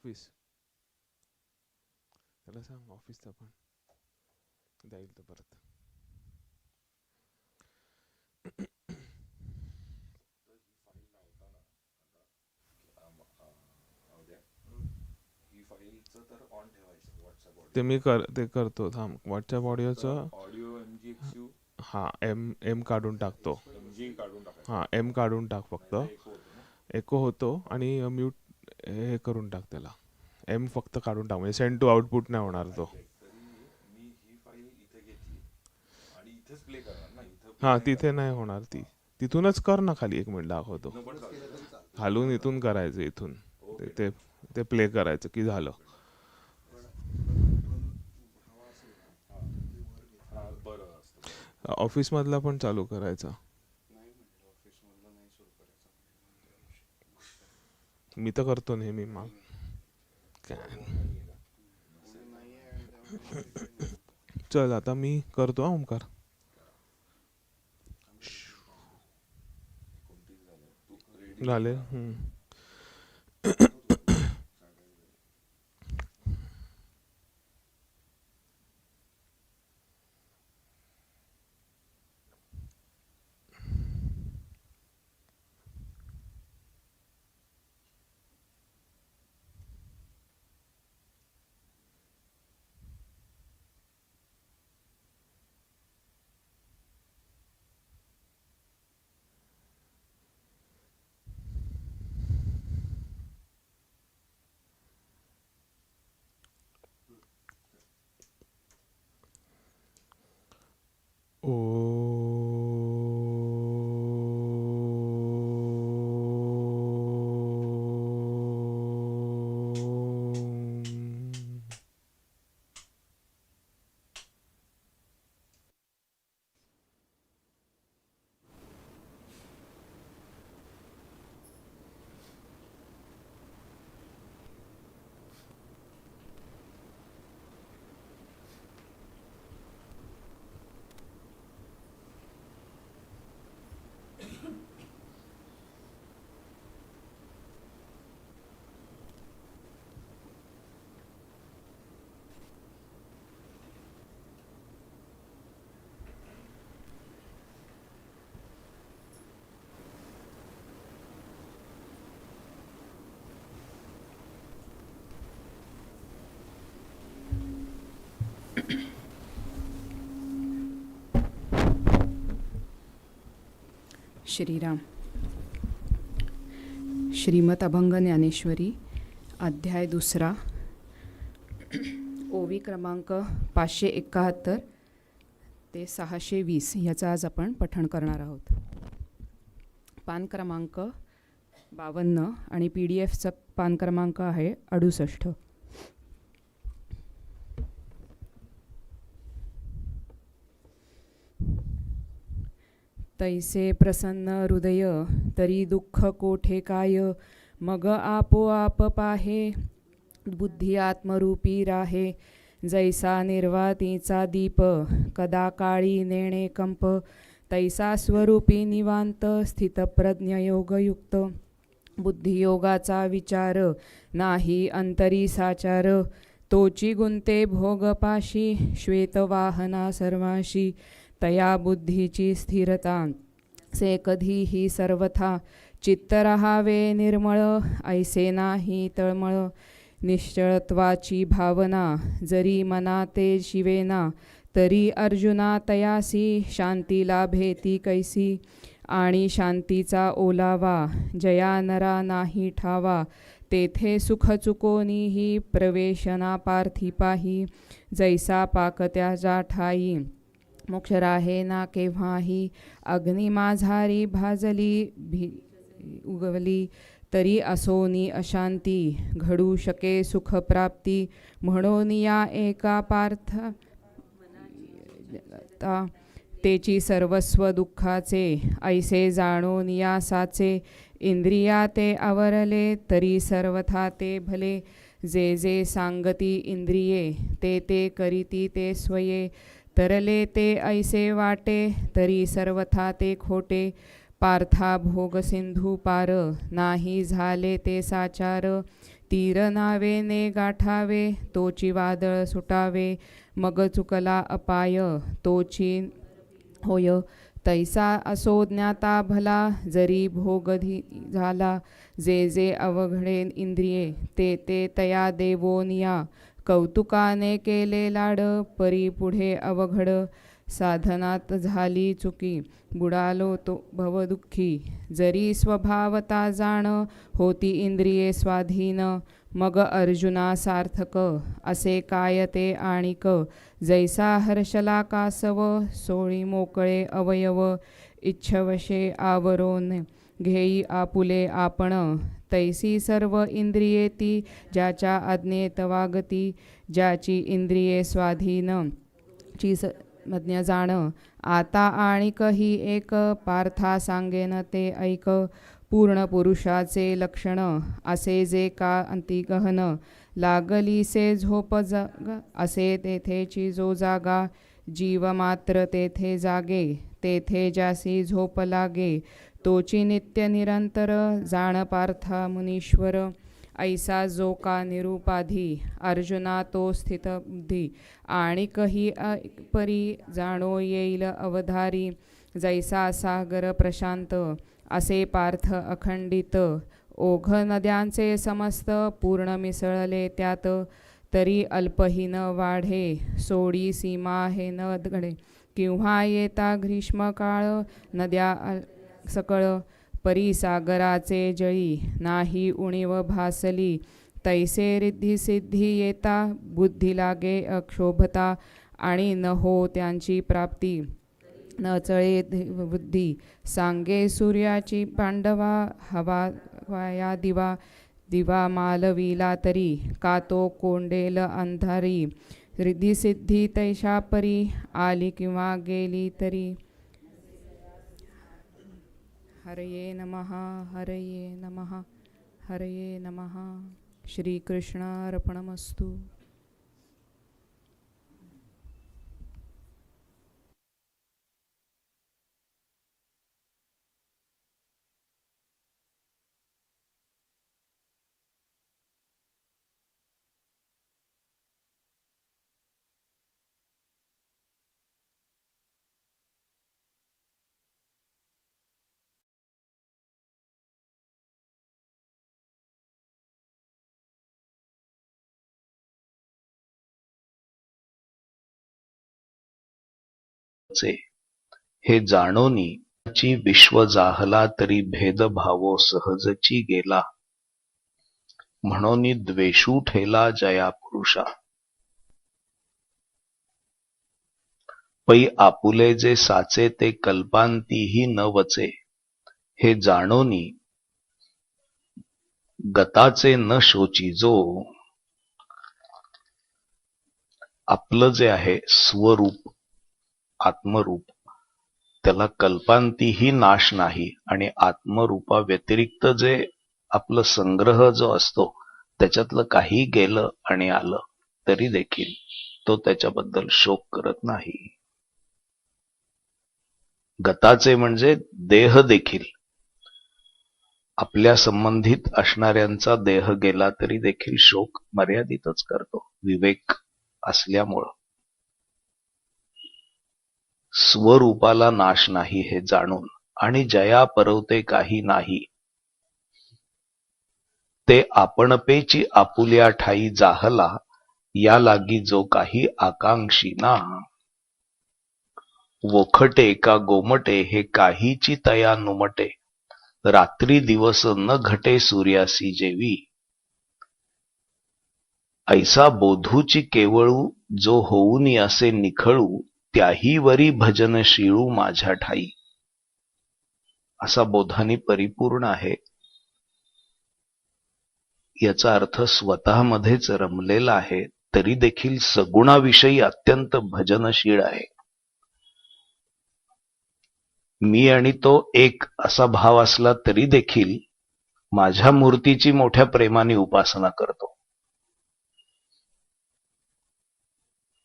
Office त्याला सांग ऑफिसचा पण जाईल तर परत ते मी कर ते करतो थांब व्हॉट्सअप ऑडिओचं ऑडिओ एम जी हां एम एम काढून टाकतो हां एम काढून टाक फक्त एको होतो आणि म्यूट हे करून टाक त्याला. एम फक्त काढून टाक म्हणजे सेंड टू आउटपुट नाही होणार तो. ही तिथे नाही होणार ती. तिथूनच कर ना खाली एक मिनिट दाखवतो. खालून इथून करायचं इथून. ते ते प्ले करायचं की झालं. ऑफिसमधला पण चालू करायचा. मी तर करतो नेहमी मग. काय? चल आता मी करतो हा ओमकार झाले? श्रीराम। श्रीमत अभंग ज्ञानेश्वरी अध्याय दुसरा. ओवी क्रमांक पाचशे एकाहत्तर ते सहाशे वीस याचं आज आपण पठण करणार आहोत. पान क्रमांक बावन्न आणि पी डी एफचा पान क्रमांक आहे अडुसष्ट. तैसे प्रसन्न हृदय तरी दुःख कोठे काय? मग आपोआप पाहे बुद्धी आत्मरूपी राहे. जैसा निर्वातीचा दीप कदा काळी नेणे कंप. तैसा स्वरूपी निवांत स्थितप्रज्ञयोगयुक्त बुद्धियोगाचा विचार नाही अंतरी साचार. तोची गुंते भोगपाशी श्वेतवाहना सर्वाशी. तया बुद्धीची स्थिरता। से कधीही सर्वथा चित्त राहावे निर्मळ ऐसे नाही तळमळ। निश्चळत्वाची भावना जरी मना ते शिवेना तरी अर्जुना तयासी शांती लाभेती कैसी। आणि शांतीचा ओलावा जया नरा नाही ठावा तेथे सुख चुकोनीही प्रवेशना पार्थिपाही जैसा पाकत्याचा ठाई। मोक्ष राहे ना केव्हाही. अग्नी माझारी भाजली भी उगवली तरी असोनी अशांती. घडू शके सुखप्राप्ती म्हणून या एका पार्थ तेची सर्वस्व दुःखाचे. ऐसे जाणून या साचे इंद्रिया ते आवरले तरी सर्वथा ते भले. जे जे सांगती इंद्रिये ते ते करीती ते स्वये. तरले ते ऐसे वाटे तरी सर्वथा ते खोटे. पार्था भोग सिंधू पार नाही झाले ते साचार. तीर नावेने गाठावे तोची वादळ सुटावे. मग चुकला अपाय तोची होय. तैसा असो ज्ञाता भला जरी भोगधी झाला जे जे अवघडे इंद्रिये ते ते तया देवोनिया. कौतुकाने केले लाड परी पुढे अवघड. साधनात झाली चुकी बुडालो तो भवदुःखी. जरी स्वभावता जाण होती इंद्रिये स्वाधीन. मग अर्जुना सार्थक असे काय ते आणिक. जैसा हर्षला कासव सोळी मोकळे अवयव. इच्छवशे आवरोन. घेई आपुले आपण तैसी सर्व इंद्रिये ती ज्याच्या आज्ञेत वागती ज्याची इंद्रिये स्वाधीन. ची स मज्ञ जाण आता आणि ही एक पार्था सांगेन ते ऐक पूर्ण पुरुषाचे लक्षण असे जे का अंतिगहन. लागली से झोप जाग असे तेथेची जो जागा. जीव मात्र तेथे जागे तेथे जासी झोप लागे. तोची नित्य निरंतर जाण पार्था मुनीश्वर ऐसा जो का निरुपाधी अर्जुना तो स्थित बुद्धी. आणि कही परी जाणो येईल अवधारी जैसा सागर प्रशांत असे पार्थ अखंडित. ओघ नद्यांचे समस्त पूर्ण मिसळले त्यात तरी अल्पहीन वाढे सोडी सीमा हे न घडे किंवा येता ग्रीष्मकाळ नद्या अल- सकळ परी सागराचे जळी नाही उणीव भासली. तैसे रिद्धी सिद्धी येता बुद्धी लागे अक्षोभता आणि न हो त्यांची प्राप्ती. न चळे बुद्धी. सांगे सूर्याची पांडवा हवा वाया दिवा दिवा मालविला तरी. का तो कोंडेल अंधारी? रिद्धी सिद्धी तैशा परी आली किंवा गेली तरी. हरये नमः हरये नमः हरये नमः। श्रीकृष्णार्पणमस्तु। चे हे जाणोनी ची विश्व जाहला तरी भेदभावो सहजची गेला. म्हणून द्वेषू ठेला जया पुरुषा. पै आपुले जे साचे ते कल्पांतीही न वचे. हे जाणोनी गताचे न शोची जो. आपलं जे आहे स्वरूप आत्मरूप. त्याला कल्पांतीही नाश नाही आणि आत्मरूपा व्यतिरिक्त जे आपलं संग्रह जो असतो त्याच्यातलं काही गेलं आणि आलं तरी देखील तो त्याच्याबद्दल शोक करत नाही. गताचे म्हणजे देह देखील. आपल्या संबंधित असणाऱ्यांचा देह गेला तरी देखील शोक मर्यादितच करतो. विवेक असल्यामुळं. स्वरूपाला नाश नाही हे जाणून आणि जया परवते काही नाही. ते आपणपेची आपुल्या ठाई जाहला या लागी जो काही आकांक्षी ना. वोखटे का गोमटे हे काहीची तया नुमटे रात्री दिवस न घटे सूर्यासी जेवी. ऐसा बोधूची केवळू जो होऊनी असे निखळू त्याही वरी भजन शिळू माझ्या ठाई. असा बोधाने परिपूर्ण आहे. याचा अर्थ स्वतःमध्येच रमलेला आहे तरी देखील सगुणाविषयी अत्यंत भजनशील आहे. मी आणि तो एक असा भाव असला तरी देखील माझ्या मूर्तीची मोठ्या प्रेमाने उपासना करतो.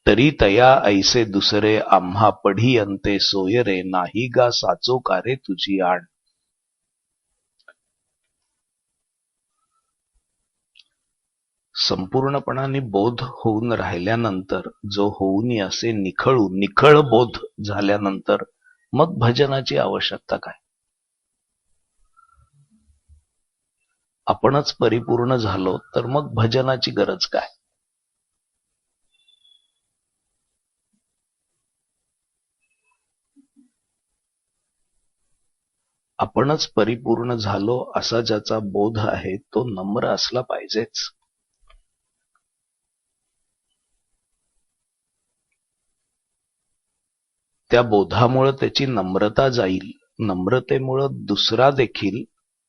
तरी तया ऐसे दुसरे आम्हा पढी अंते सोयरे नाही गा साचो कारे तुझी आण संपूर्णपणाने बोध होऊन राहिल्यानंतर जो होऊन असे निखळू निखळ बोध झाल्यानंतर मग भजनाची आवश्यकता काय? आपणच परिपूर्ण झालो तर मग भजनाची गरज काय? आपणच परिपूर्ण झालो असा ज्याचा बोध आहे तो नम्र असला पाहिजेच. त्या बोधामुळं त्याची नम्रता जाईल. नम्रतेमुळं दुसरा देखील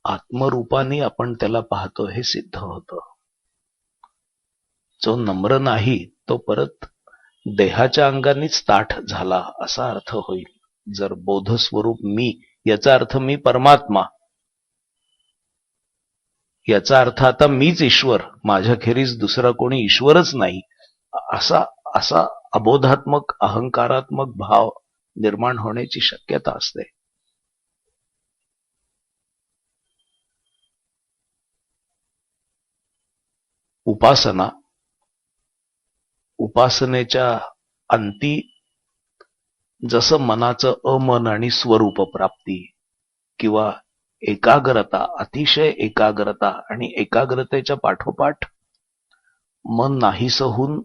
आत्मरूपाने आपण त्याला पाहतो हे सिद्ध होतं. जो नम्र नाही तो परत देहाच्या अंगानेच ताठ झाला असा अर्थ होईल. जर बोधस्वरूप मी याचा अर्थ मी परमात्मा. याचा अर्थ आता मीच ईश्वर. माझ्याखेरीज दुसरा कोणी ईश्वरच नाही. असा असा अबोधात्मक अहंकारात्मक भाव निर्माण होण्याची शक्यता असते. उपासना. उपासनेच्या अंती जसं मनाचं अमन आणि स्वरूप प्राप्ती किंवा एकाग्रता अतिशय एकाग्रता आणि एकाग्रतेच्या पाठोपाठ मन नाहीस होऊन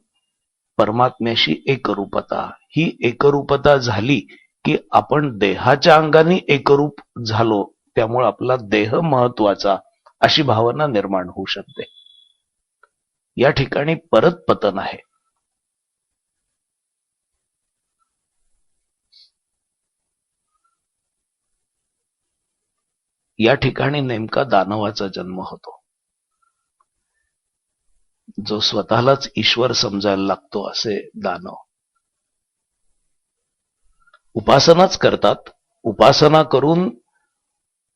परमात्म्याशी एकरूपता. ही एकरूपता झाली की आपण देहाच्या अंगाने एकरूप झालो त्यामुळे आपला देह महत्त्वाचा अशी भावना निर्माण होऊ शकते. या ठिकाणी परत पतन आहे. या ठिकाणी नेमका दानवाचा जन्म होतो. जो स्वतःलाच ईश्वर समजायला लागतो असे दानव. उपासनाच करतात. उपासना करून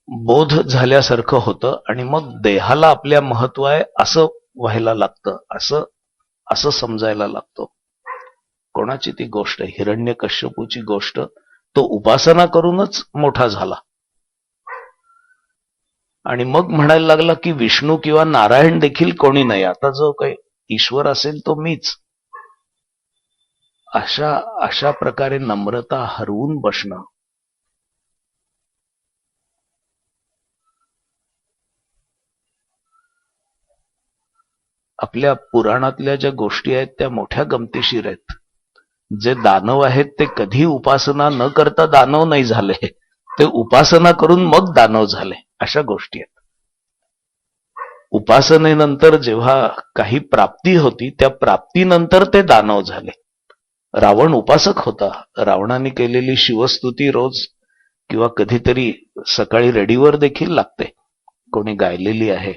बोध झाल्यासारखं होतं आणि मग देहाला आपल्या महत्त्व आहे असं व्हायला लागतं असं असं समजायला लागतो. कोणाची ती गोष्ट? हिरण्य कश्यपूची गोष्ट. तो उपासना करूनच मोठा झाला. आणि मग म्हणायला लागला की विष्णू किंवा नारायण देखील कोणी नाही. आता जो काही ईश्वर असेल तो मीच. अशा अशा प्रकारे नम्रता हरवून बसणं. आपल्या पुराणातल्या ज्या गोष्टी आहेत त्या मोठ्या गमतीशीर आहेत. जे दानव आहेत ते कधी उपासना न करता दानव नाही झाले. ते उपासना करून मग दानव झाले. अशा गोष्टी आहेत. उपासनेनंतर जेव्हा काही प्राप्ती होती त्या प्राप्तीनंतर ते दानव झाले. रावण उपासक होता. रावणाने केलेली शिवस्तुती रोज किंवा कधीतरी सकाळी रेडीवर देखील लागते. कोणी गायलेली आहे.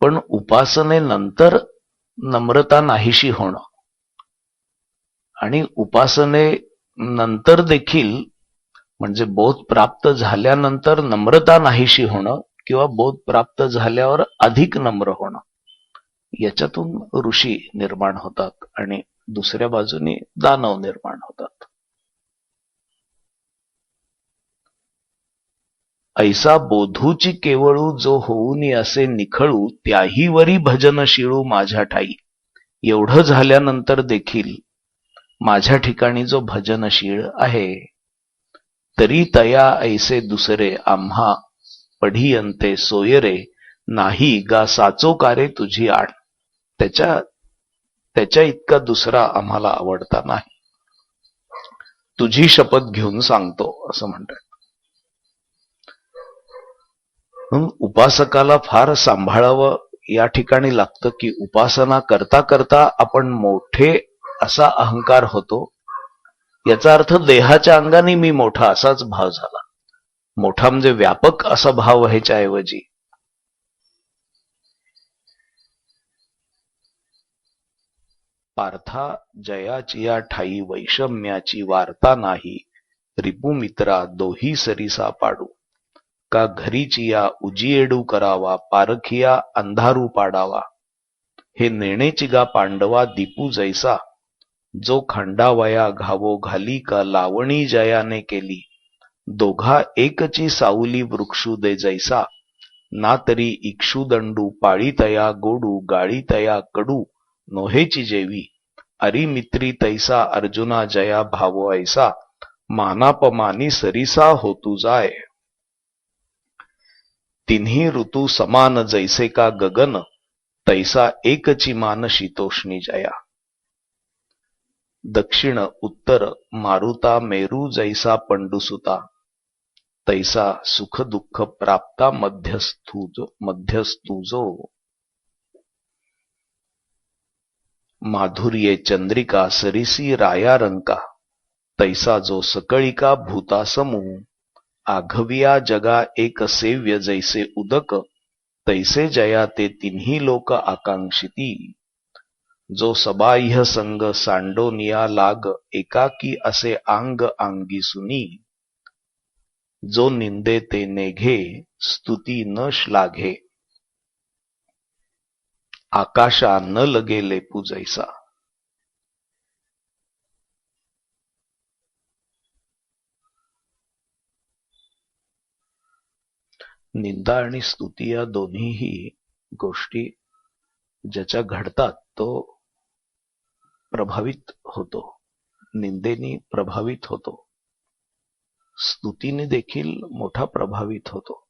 पण उपासनेनंतर नम्रता नाहीशी होणं आणि उपासने नंतर देखील म्हणजे बोध प्राप्त झाल्यानंतर नम्रता नाहीशी होणं किंवा बोध प्राप्त झाल्यावर अधिक नम्र होणं याच्यातून ऋषी निर्माण होतात आणि दुसऱ्या बाजूने दानव निर्माण होतात. ऐसा बोधूची केवळू जो होऊनी असे निखळू त्याही वरी भजन शिळू माझ्या ठाई. एवढं झाल्यानंतर देखील माझ्या ठिकाणी जो भजनशीळ आहे तरी तया ऐसे दुसरे आम्हा पढियंते सोयरे नाही गा साचो कारे तुझी आण त्याच्या त्याच्या इतका दुसरा आम्हाला आवडता नाही. तुझी शपथ घेऊन सांगतो असं म्हणतात. म्हणून उपासकाला फार सांभाळावं या ठिकाणी लागतं की उपासना करता करता आपण मोठे असा अहंकार होतो. याचा अर्थ देहाच्या अंगाने मी मोठा असाच भाव झाला. मोठा म्हणजे व्यापक असा भाव व्हायच्या ऐवजी. पार्था जयाची या ठाई वैषम्याची वार्ता नाही रिपुमित्रा दोही सरिसा पाडू. का घरीची या उजिएडू करावा पारखिया अंधारू पाडावा. हे नेणेचिगा पांडवा दीपू जैसा जो खंडावया घावो घाली का लावणी जयाने केली. दोघा एकची सावली वृक्षू दे जैसा. ना तरी इक्षुदंडू पाळी तया गोडू गाळीतया कडू नोहेची जेवी. अरी मित्री तैसा अर्जुना जया भावो ऐसा. मानापमानी सरिसा होतू जाय. तिन्ही ऋतू समान जैसे का गगन. तैसा एकची मान शीतोष्णी जया. दक्षिण उत्तर मारुता मेरू जैसा पंडुसुता तैसा सुख दुःख प्राप्ता मध्यस्थुजो मध्यस्थुजो। माधुर्ये चंद्रिका सरिसी राया रंका तैसा जो सकळिका भूता समूह आघविया जगा एक सेव्य जैसे उदक तैसे जया ते तिन्ही लोक आकांक्षिती। जो सबाह्य संग सांडोनिया लाग एकाकी असे आंग आंगी सुनी. जो निंदे ते नेघे स्तुती न श्लाघे आकाशा न लगे पूजैसा निंदा आणि स्तुती या दोन्हीही गोष्टी ज्याच्या घडतात तो प्रभावित होतो. निंदेनी प्रभावित होतो. स्तुतीने देखील मोठा प्रभावित होतो.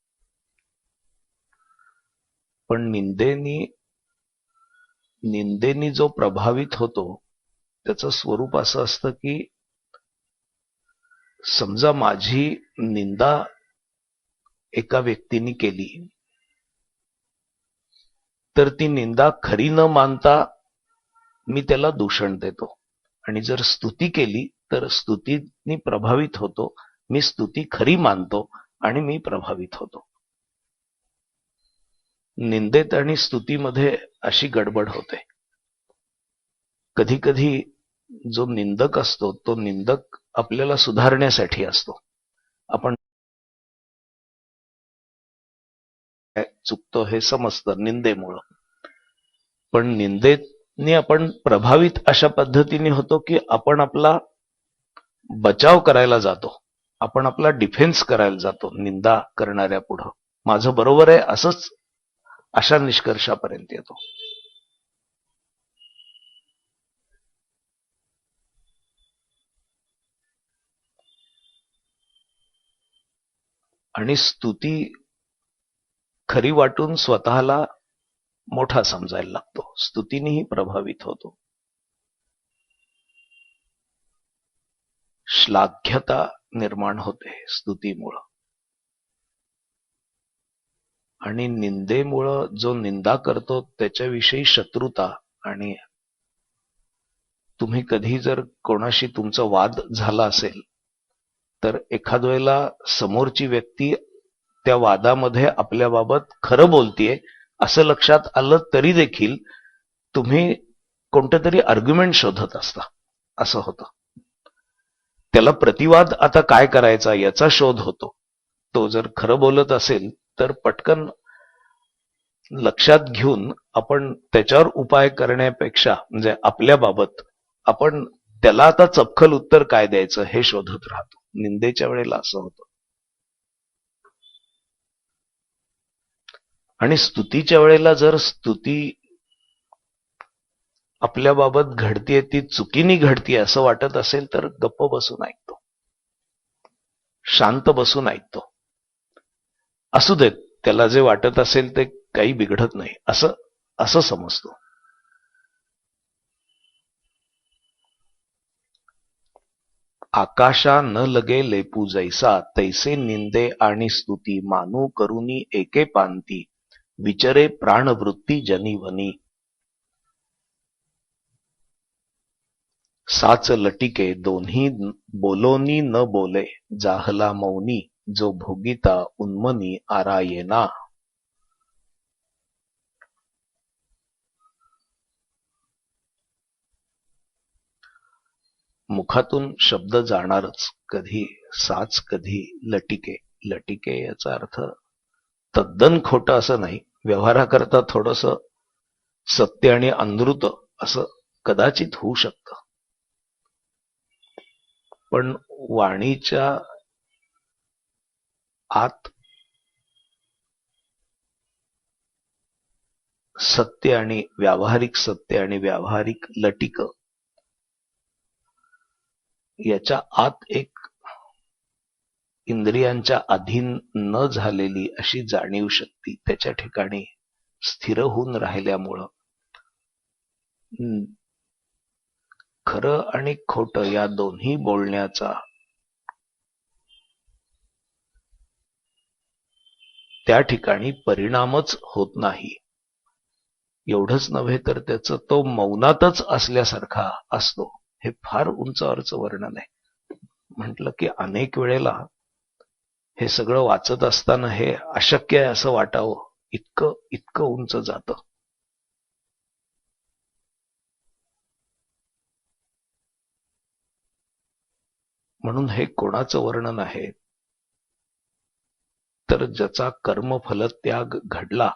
पण निंदेनी निंदेनी जो प्रभावित होतो त्याचं स्वरूप असं असतं की समजा माझी निंदा एका व्यक्तीने केली तर ती निंदा खरी न मानता मी त्याला दूषण देतो. आणि जर स्तुती केली तर स्तुतीनी प्रभावित होतो. मी स्तुती खरी मानतो आणि मी प्रभावित होतो. निंदेत आणि स्तुतीमध्ये अशी गडबड होते. कधी कधी जो निंदक असतो तो निंदक आपल्याला सुधारण्यासाठी असतो. आपण चुकतो हे समजतं निंदेमुळं. पण निंदेत निंदेने आपण प्रभावित अशा पद्धतीने होतो की आपण आपला बचाव करायला जातो. आपण आपला डिफेन्स करायला जातो निंदा करणाऱ्या पुढं. माझं बरोबर आहे असंच अशा निष्कर्षापर्यंत येतो. आणि स्तुती खरी वाटून स्वतःला मोठा समजायला लागतो. स्तुतीनेही प्रभावित होतो. श्लाघ्यता निर्माण होते स्तुतीमुळं. आणि निंदेमुळं जो निंदा करतो त्याच्याविषयी शत्रुता आणि तुम्ही कधी जर कोणाशी तुमचा वाद झाला असेल तर एखाद वेळेला समोरची व्यक्ती त्या वादामध्ये आपल्याबाबत खरं बोलतीये असं लक्षात आलं तरी देखील तुम्ही कोणतं तरी आर्ग्युमेंट शोधत असता. असं होतं. त्याला प्रतिवाद आता काय करायचा याचा शोध होतो. तो जर खरं बोलत असेल तर पटकन लक्षात घेऊन आपण त्याच्यावर उपाय करण्यापेक्षा म्हणजे आपल्या बाबत आपण त्याला आता चपखल उत्तर काय द्यायचं हे शोधत राहतो. निंदेच्या वेळेला असं होतं. आणि स्तुतीच्या वेळेला जर स्तुती आपल्या बाबत घडतीये ती चुकीनी घडतीये असं वाटत असेल तर गप्प बसून ऐकतो शांत बसून ऐकतो असू देत त्याला जे वाटत असेल ते काही बिघडत नाही. असं असं समजतो. आकाशा न लगे लेपू जैसा तैसे निंदे आणि स्तुती मानू करुनी एके पांती. विचरे प्राणवृत्ती जनीवनी. साच लटिके दोन्ही बोलोनी न बोले जाहला मौनी जो भोगिता उन्मनी आरायेना. मुखातून शब्द जाणारच कधी साच कधी लटिके. लटिके याचा अर्थ तद्दन खोटं असं नाही व्यवहाराकरता थोडस सत्य आणि अनृत असं कदाचित होऊ शकतं. पण वाणीच्या आत सत्य आणि व्यावहारिक सत्य आणि व्यावहारिक लटिक याच्या आत एक इंद्रियांच्या अधीन न झालेली अशी जाणीव शक्ती त्याच्या ठिकाणी स्थिर होऊन राहिल्यामुळं. खरं आणि खोट या दोन्ही बोलण्याचा त्या ठिकाणी परिणामच होत नाही. एवढंच नव्हे तर त्याचं तो मौनातच असल्यासारखा असतो. हे फार उंचावरचं वर्णन आहे. म्हटलं की अनेक वेळेला हे सगळं वाचत असताना हे अशक्य आहे असं वाटावं. इतकं इतकं उंच जातं. म्हणून हे कोणाचं वर्णन आहे? तर ज्याचा कर्मफल त्याग घडला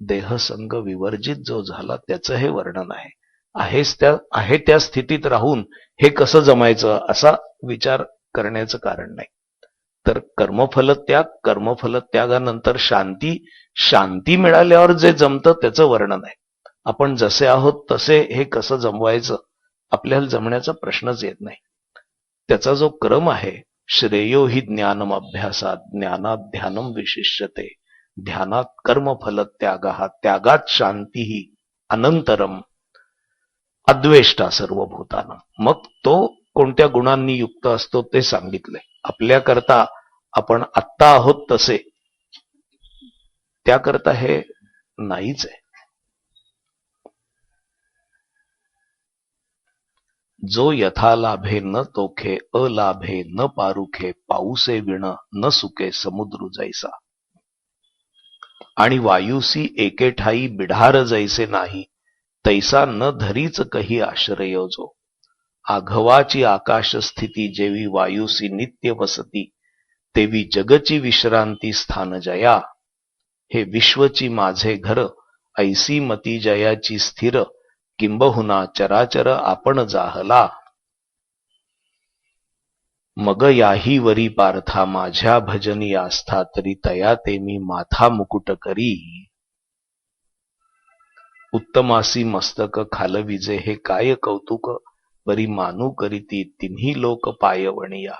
देहसंग विवर्जित जो झाला त्याचं हे वर्णन आहे. आहेच त्या आहे त्या स्थितीत राहून हे कसं जमायचं असा विचार करण्याचं कारण नाही. तर कर्मफल त्याग कर्मफल त्यागानंतर शांती शांती मिळाल्यावर जे जमतं त्याचं वर्णन आहे. आपण जसे आहोत तसे हे कसं जमवायचं आपल्याला जमण्याचा प्रश्नच येत नाही. त्याचा जो क्रम आहे श्रेयो हि ज्ञानम अभ्यासात ज्ञानात ध्यानम विशिष्यते. ध्यानात कर्मफल त्याग हा त्यागात शांती अनंतरम अद्वेष्टा सर्वभूतानं. मग तो कोणत्या गुणांनी युक्त असतो ते सांगितलंय. आपल्याकरता आपण आत्ता आहोत तसे त्याकरता हे नाहीच आहे. जो यथा लाभे न तोखे अलाभे न पारुखे पाऊसे विण न सुके समुद्र जैसा. आणि वायुसी एके ठाई बिढार जैसे नाही तैसा न धरीच कही आश्रय जो. आघवाची आकाश स्थिती जेवी वायुसी नित्य वसती तेवी जगची विश्रांती स्थान जया. हे विश्वची माझे घर ऐसी मती जयाची स्थिर किंबहुना चराचर आपण जाहला. मग याही वरी पार्था माझ्या भजनी आस्था तरी तया ते मी माथा मुकुट करी. उत्तमासी मस्तक खालविजे हे काय कौतुक? परी मानू करीती तिन्ही लोक पायवणिया.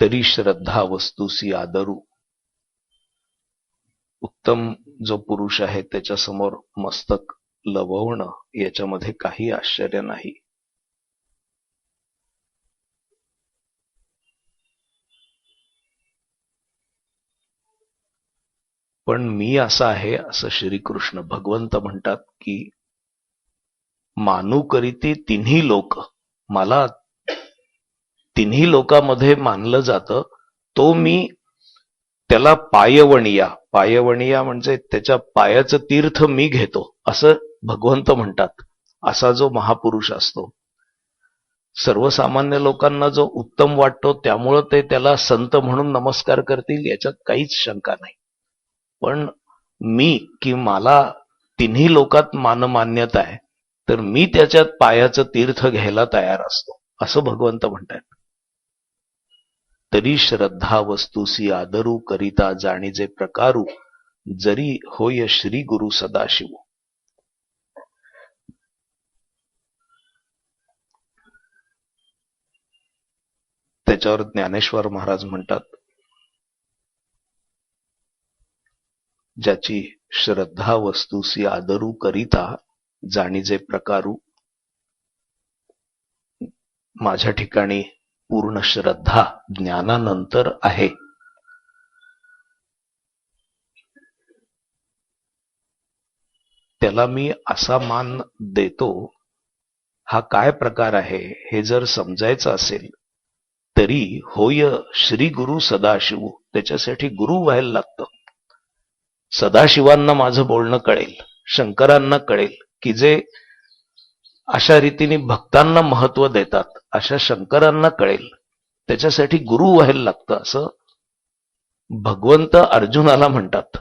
तरी श्रद्धा वस्तूसी आदरू. उत्तम जो पुरुष आहे त्याच्यासमोर मस्तक लववणं याच्यामध्ये काही आश्चर्य नाही. पण मी असा आहे असं श्रीकृष्ण भगवंत म्हणतात की मानू करीते तिन्ही लोक. मला तिन्ही लोकांमध्ये मानलं जातं तो मी त्याला पायवणिया. पायवणिया म्हणजे त्याच्या पायाचं तीर्थ मी घेतो असं भगवंत म्हणतात. असा जो महापुरुष असतो. सर्वसामान्य लोकांना जो उत्तम वाटतो त्यामुळं ते त्याला संत म्हणून नमस्कार करतील याच्यात काहीच शंका नाही. पण मी कि मला तिन्ही लोकात मानमान्यता आहे तर मी त्याच्यात पायाचं तीर्थ घ्यायला तयार असतो असं भगवंत म्हणतात. तरी श्रद्धा वस्तूसी आदरू करिता जाणीजे प्रकारू जरी होय श्री गुरु सदाशिव. त्याच्यावर ज्ञानेश्वर महाराज म्हणतात ज्याची श्रद्धा वस्तूसी आदरू करिता जाणीजे प्रकारू. माझ्या ठिकाणी पूर्ण श्रद्धा ज्ञानानंतर आहे. त्याला मी असा मान देतो हा काय प्रकार आहे हे जर समजायचं असेल तरी होय श्री गुरु सदाशिव त्याच्यासाठी गुरु व्हायला लागतं. सदाशिवांना माझं बोलणं कळेल शंकरांना कळेल की जे अशा रीतीने भक्तांना महत्त्व देतात अशा शंकरांना कळेल. त्याच्यासाठी गुरु व्हायला लागतं असं भगवंत अर्जुनाला म्हणतात.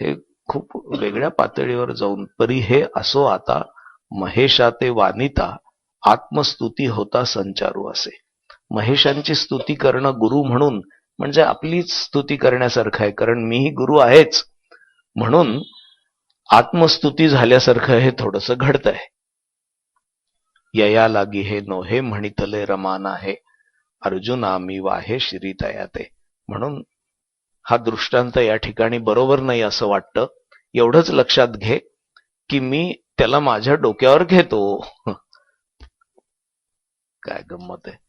हे खूप वेगळ्या पातळीवर जाऊन परी हे असो आता महेशा ते वानिता आत्मस्तुती होता संचारू असे. महेशांची स्तुती करणं गुरु म्हणून म्हणजे आपलीच स्तुती करण्यासारखं आहे कारण मीही गुरु आहेच. म्हणून आत्मस्तुती झाल्यासारखं हे थोडस घडत आहे यया लागी हे नोहे म्हणितले रमान आहे अर्जुना मी वाहे श्री ते म्हणून हा दृष्टांत या ठिकाणी बरोबर नाही असं वाटतं. एवढंच लक्षात घे की मी त्याला माझ्या डोक्यावर घेतो. काय गंमत आहे.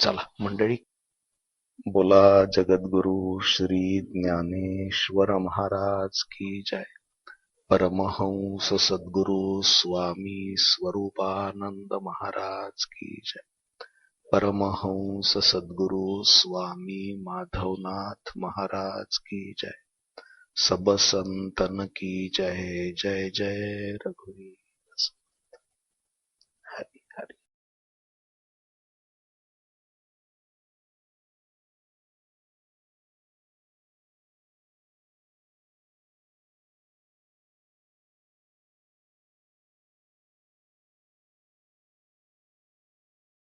चला मंडळी. बोला जगद्गुरु श्री ज्ञानेश्वर महाराज की जय. परमहंस सद्गुरु स्वामी स्वरूपानंद महाराज की जय. परमहंस सद्गुरु स्वामी माधवनाथ महाराज की जय. सब संतन की जय जय जय रघुवीर.